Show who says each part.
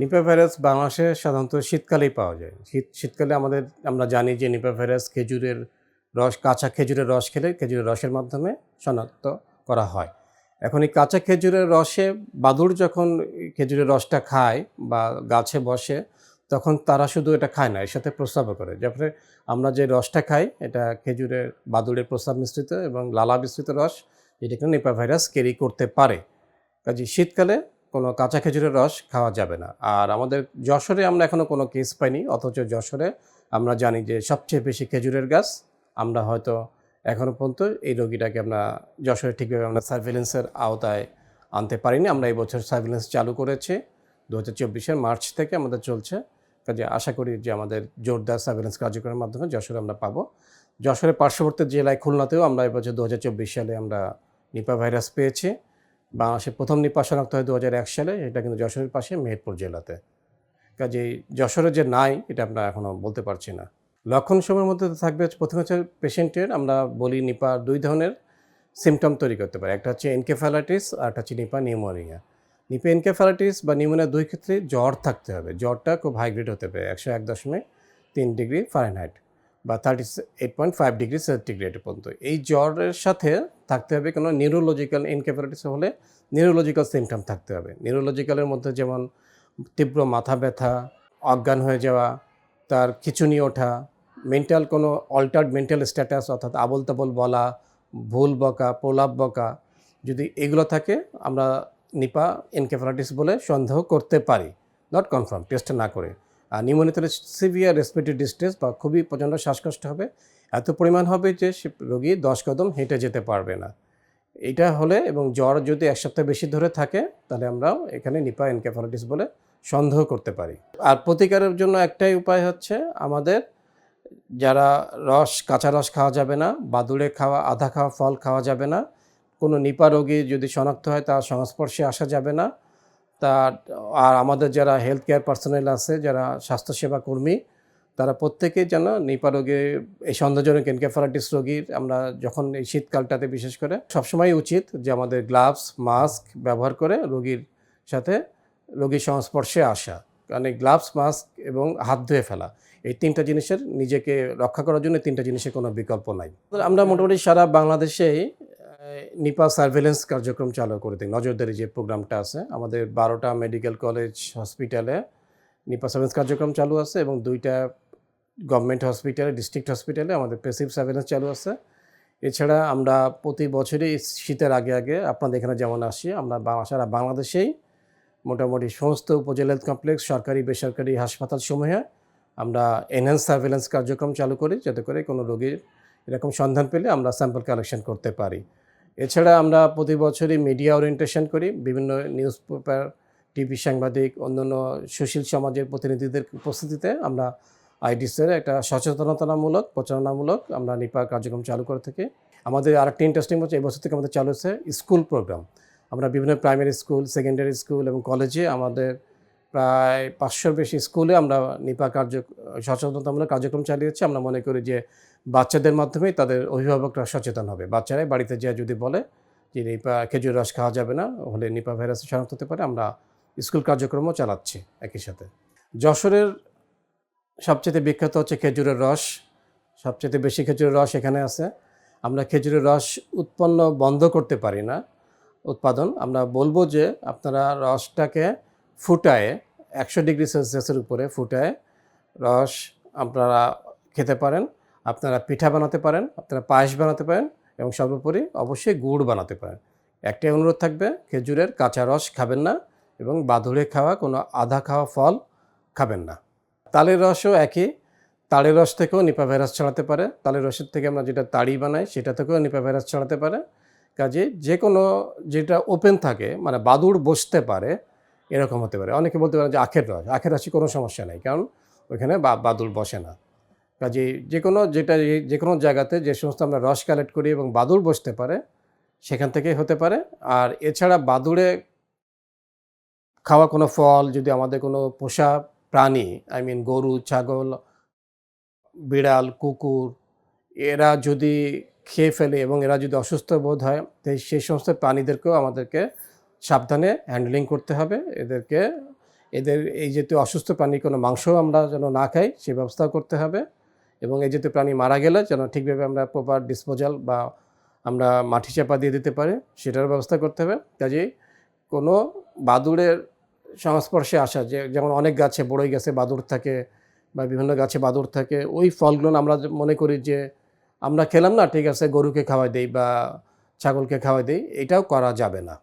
Speaker 1: Nipah virus বাংলাদেশে সাধারণত শীতকালেই পাওয়া যায়। শীত, শীতকালে আমাদের, আমরা জানি যে নিপা ভাইরাস খেজুরের রস, কাঁচা খেজুরের রস খেলে খেজুরের রসের মাধ্যমে শনাক্ত করা হয়। এখন এই কাঁচা খেজুরের রসে বাদুড় যখন খেজুরের রসটা খায় বা গাছে বসে, তখন তারা শুধু এটা খায় না, এর সাথে প্রস্রাবও করে। যখন আমরা যে রসটা খাই, এটা খেজুরের বাদুড়ের প্রস্রাব মিশ্রিত এবং লালা মিশ্রিত রস, যেটা কিন্তু নিপা ভাইরাস ক্যারি করতে পারে। কাজে শীতকালে কোনো কাঁচা খেজুরের রস খাওয়া যাবে না। আর আমাদের যশোরে আমরা এখনও কোনো কেস পাইনি, অথচ যশোরে আমরা জানি যে সবচেয়ে বেশি খেজুরের গাছ আমরা হয়তো এখনও পর্যন্ত এই রোগীটাকে আমরা যশোরে ঠিকভাবে আমরা সার্ভেলেন্সের আওতায় আনতে পারিনি। আমরা এই বছর সার্ভেলেন্স চালু করেছি দু হাজার চব্বিশের মার্চ থেকে আমাদের চলছে। কাজে আশা করি যে আমাদের জোরদার সার্ভেলেন্স কার্যক্রমের মাধ্যমে যশোরে আমরা পাবো। যশোরের পার্শ্ববর্তী জেলায় খুলনাতেও আমরা এবছর দু হাজার চব্বিশ সালে আমরা নিপা ভাইরাস পেয়েছি। বাংলাদেশের প্রথম নিপা শনাক্ত হয় দু হাজার এক সালে, এটা কিন্তু যশোরের পাশে মেহেরপুর জেলাতে। কাজেই যশোরে যে নাই, এটা আমরা এখনও বলতে পারছি না। লক্ষণ সময়ের মধ্যে থাকবে প্রথম হচ্ছে পেশেন্টের, আমরা বলি নিপা দুই ধরনের সিমটম তৈরি করতে পারে। একটা হচ্ছে এনকেফ্যালাইটিস আর একটা হচ্ছে নিপা নিউমোনিয়া নিপা এনকেফ্যালাইটিস বা নিউমোনিয়া দুই ক্ষেত্রে জ্বর থাকতে হবে। জ্বরটা খুব হাইগ্রেড হতে পারে, একশো এক দশমিক তিন ডিগ্রি ফারেনহাইট বা thirty eight point five degree centigrade পর্যন্ত। এই জ্বরের সাথে থাকতে হবে কোনো নিউরোলজিক্যাল এনকেফ্যালাইটিস হলে নিউরোলজিক্যাল সিমটম থাকতে হবে। নিউরোলজিক্যালের মধ্যে যেমন তীব্র মাথা ব্যথা, অজ্ঞান হয়ে যাওয়া, তার খিচুনি ওঠা মেন্টাল কোনো অল্টার্ড মেন্টাল স্ট্যাটাস অর্থাৎ আবল তাবল বলা, ভুল বকা, প্রলাপ বকা, যদি এগুলো থাকে আমরা নিপা এনকেফ্যালাইটিস বলে সন্দেহ করতে পারি। নট কনফার্ম টেস্ট না করে। আর নিউমোনিয়াতে সিভিয়ার রেসপিরেটরি ডিস্ট্রেস বা খুবই প্রচণ্ড শ্বাসকষ্ট হবে, এত পরিমাণ হবে যে সে রোগী দশ কদম হেঁটে যেতে পারবে না। এটা হলে এবং জ্বর যদি এক সপ্তাহ বেশি ধরে থাকে, তাহলে আমরাও এখানে নিপা এনকেফ্যালাইটিস বলে সন্দেহ করতে পারি। আর প্রতিকারের জন্য একটাই উপায় হচ্ছে আমাদের যারা রস, কাঁচা রস খাওয়া যাবে না, বাদুড়ে খাওয়া, আধা খাওয়া, ফল খাওয়া যাবে না, কোনো নিপা রোগী যদি শনাক্ত হয়, তার সংস্পর্শে আসা যাবে না তার আর আমাদের যারা হেলথ কেয়ার পার্সোনাল আছে, যারা স্বাস্থ্যসেবা কর্মী, তারা প্রত্যেকেই যেন নিপা রোগে, এই সন্দেহজনক এনকেফালাইটিস রোগীর আমরা যখন এই শীতকালটাতে বিশেষ করে সবসময় উচিত যে আমাদের গ্লাভস মাস্ক ব্যবহার করে রোগীর সাথে রোগীর সংস্পর্শে আসা। কারণ এই গ্লাভস মাস্ক এবং হাত ধুয়ে ফেলা, এই তিনটা জিনিসের নিজেকে রক্ষা করার জন্য তিনটা জিনিসের কোনো বিকল্প নাই। আমরা মোটামুটি সারা বাংলাদেশেই নিপা সার্ভেলেন্স কার্যক্রম চালু করে দিই নজরদারি যে প্রোগ্রামটা আছে, আমাদের বারোটা মেডিকেল কলেজ হসপিটালে নিপা সার্ভেলেন্স কার্যক্রম চালু আছে এবং দুইটা গভর্নমেন্ট হসপিটালে, ডিস্ট্রিক্ট হসপিটালে আমাদের পেসিভ সার্ভেলেন্স চালু আছে। এছাড়া আমরা প্রতি বছরই শীতের আগে আগে আপনাদের এখানে যেমন আসি, আমরা সারা বাংলাদেশেই মোটামুটি সমস্ত উপজেলা হেলথ কমপ্লেক্স, সরকারি, বেসরকারি হাসপাতাল সমূহে আমরা এনহ্যান্স সার্ভেলেন্স কার্যক্রম চালু করি, যাতে করে কোনো রোগীর এরকম সন্ধান পেলে আমরা স্যাম্পল কালেকশন করতে পারি। এছাড়া আমরা প্রতি বছরই মিডিয়া ওরিয়েন্টেশন করি, বিভিন্ন নিউজ পেপার টিভি সাংবাদিক, অন্যান্য সুশীল সমাজের প্রতিনিধিদের উপস্থিতিতে আমরা আইডিসের একটা সচেতনতামূলক, প্রচারণামূলক আমরা নিপা কার্যক্রম চালু করে থাকি। আমাদের আরেকটি ইন্টারেস্টিং হচ্ছে এই বছর থেকে আমাদের চালু হচ্ছে স্কুল প্রোগ্রাম আমরা বিভিন্ন প্রাইমারি স্কুল সেকেন্ডারি স্কুল এবং কলেজে আমাদের প্রায় পাঁচশোর বেশি স্কুলে আমরা নিপা কার্য, সচেতনতামূলক কার্যক্রম চালিয়েছি। আমরা মনে করি যে বাচ্চাদের মাধ্যমেই তাদের অভিভাবকরা সচেতন হবে। বাচ্চারাই বাড়িতে যেয়ে যদি বলে যে নিপা খেজুর রস খাওয়া যাবে না, হলে নিপা ভাইরাস শনাক্ত হতে পারে। আমরা স্কুল কার্যক্রমও চালাচ্ছি একই সাথে। যশোরের সবচেয়ে বিখ্যাত হচ্ছে খেজুরের রস। সবচেয়ে বেশি খেজুরের রস এখানে আছে। আমরা খেজুরের রস উৎপন্ন বন্ধ করতে পারি না, উৎপাদন। আমরা বলব যে আপনারা রসটাকে ফুটায়, একশো ডিগ্রি সেলসিয়াসের উপরে ফুটায়, রস আপনারা খেতে পারেন, আপনারা পিঠা বানাতে পারেন, আপনারা পায়েস বানাতে পারেন এবং সর্বোপরি অবশ্যই গুড় বানাতে পারেন। একটাই অনুরোধ থাকবে, খেজুরের কাঁচা রস খাবেন না এবং বাদুড়ে খাওয়া, কোনো আধা খাওয়া ফল খাবেন না। তালের রসও একই, তালের রস থেকেও নিপা ভাইরাস ছড়াতে পারে, তালের রসের থেকে আমরা যেটা তাড়ি বানাই সেটা থেকেও নিপা ভাইরাস ছড়াতে পারে। কাজে যে কোনো যেটা ওপেন থাকে মানে বাদুড় বসতে পারে এরকম হতে পারে। অনেকে বলতে পারে যে আখের রস, আখের রাশি কোনো সমস্যা নেই, কারণ ওইখানে বা বাদুড় বসে না। কাজে যে কোনো যেটা যে কোনো জায়গাতে যে সমস্ত আমরা রস কালেক্ট করি এবং বাদুড় বসতে পারে, সেখান থেকেই হতে পারে। আর এছাড়া বাদুড়ে খাওয়া কোনো ফল, যদি আমাদের কোনো পোষা প্রাণী আই মিন গরু, ছাগল, বিড়াল, কুকুর, এরা যদি খেয়ে ফেলে এবং এরা যদি অসুস্থ বোধ হয় তো সেই সমস্ত প্রাণীদেরকেও আমাদেরকে সাবধানে হ্যান্ডলিং করতে হবে। এদেরকে, এদের এই জাতীয় অসুস্থ প্রাণী কোনো মাংস আমরা যেন না খাই, সে ব্যবস্থা করতে হবে। এবং এই জাতীয় প্রাণী মারা গেলে যেন ঠিকভাবে আমরা প্রপার ডিসপোজাল বা আমরা মাটি চাপা দিয়ে দিতে পারি সেটার ব্যবস্থা করতে হবে। কাজেই কোনো বাদুড়ের সংস্পর্শে আসা, যে যেমন অনেক গাছে বড়ই গাছে বাদুড় থাকে বা বিভিন্ন গাছে বাদুড় থাকে, ওই ফলগুলো আমরা মনে করি যে আমরা খেলাম না, ঠিক আছে, গরুকে খাওয়াই দেই বা ছাগলকে খাওয়াই দেই, এটাও করা যাবে না।